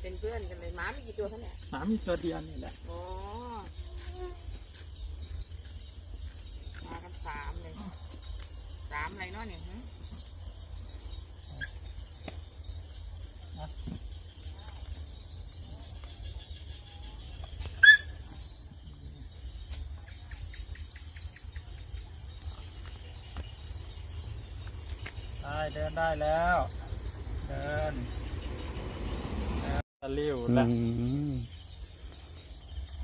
เป็นเพื่อนกันเลยหมามีกี่ตัวคะเนี่ยหมามีตัวเดียวนี่แหละโอ้มากันสามเลยสามอะไรเนาะเนี่ยฮะได้เดินได้แล้ว เดินเดิน ตะลิ้วอืละม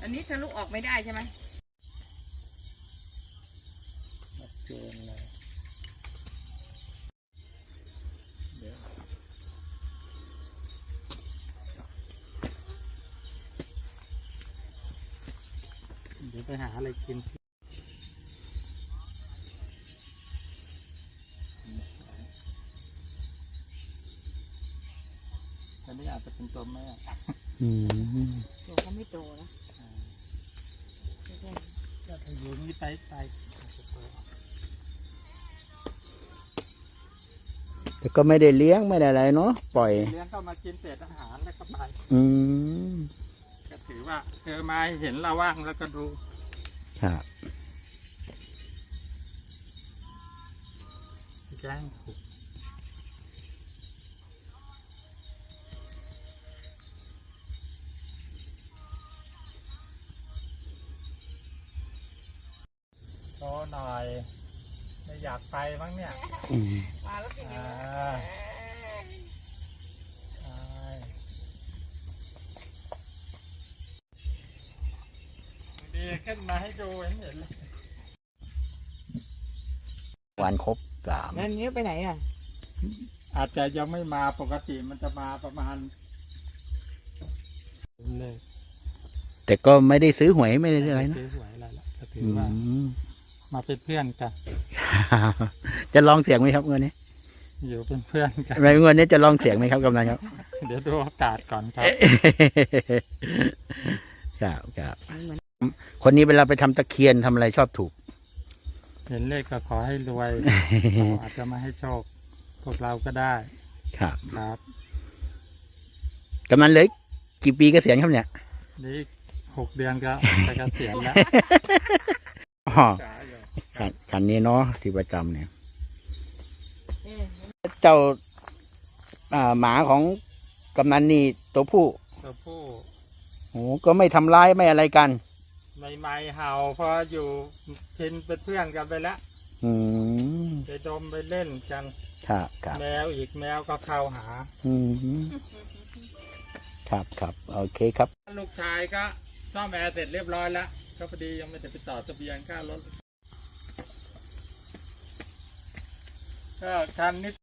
อันนี้ทะลุออกไม่ได้ใช่ไหมชัดเจนเลยเดี๋ยวเดี๋ยวไปหาอะไรกิน นนี้อาจจะเป็นตัวแม่อืมตัวเขาไม่โตนะอ่าไม่ใช่ก็ถ้าอยู่นี่ไปไปแต่ก็ไม่ได้เลี้ยงไม่ได้อะไรเนาะปล่อย เลี้ยงเข้ามากินเศษอาหารแล้วก็ไปอืมก็ถือว่าเออมาเห็นเราว่างแล้วก็ดูครับแจ้ง โชว์หน่อย ไม่อยากไปมั้งเนี่ยอืมมาแล้วเป็นยังไงอ่าใช่ดีขึ้นมาให้ดูเห็นเห็นเลยวันครบสามแล้วอันนี้ไปไหนอะ อาจจะยังไม่มาปกติมันจะมาประมาณเลยแต่ก็ไม่ได้ซื้อหวยไม่ได้อะไรนะ ซื้อหวยอะไรละก็ถืออืว่า ม มาเป็นเพื่อนกัน จะลองเสียงไหมครับเงินนี้ อยู่เป็นเพื่อนกันในเงินนี้จะลองเสียงไหมครับกำนันครับ เดี๋ยวดูโอกาสก่อนครับครับครับเหมือนคนนี้เวลาไปทำตะเคียนทำอะไรชอบถูก เห็นเลขก็ขอให้รวยอาจจะมาให้โชคพวกเราก็ได้ ครับครับกำนันเหลยกี่ปีเกษียณครับเนี่ยนี่หกเดือนก็จะเกษียณแล้วอ๋อจ๋าอยู่ คันคันนี้เนาะที่ประจำเนี่ยเอ๊ะเจ้าอ่าหมาของกำนันนี่ตัวผู้ตัวผู้โอ้ก็ไม่ทำร้ายไม่อะไรกันใหม่ๆเห่าพออยู่ชินเป็นเพื่อนกันไปแล้วอืมไปดมไปเล่นกันครับครับแมวอีกแมวก็เข้าหา อืมครับครับโอเคครับ ลูกชายก็ซ่อมแอร์เสร็จเรียบร้อยแล้วก็พอดียังไม่ได้ไปต่อทะเบียนค่ารถ ก็คันนิด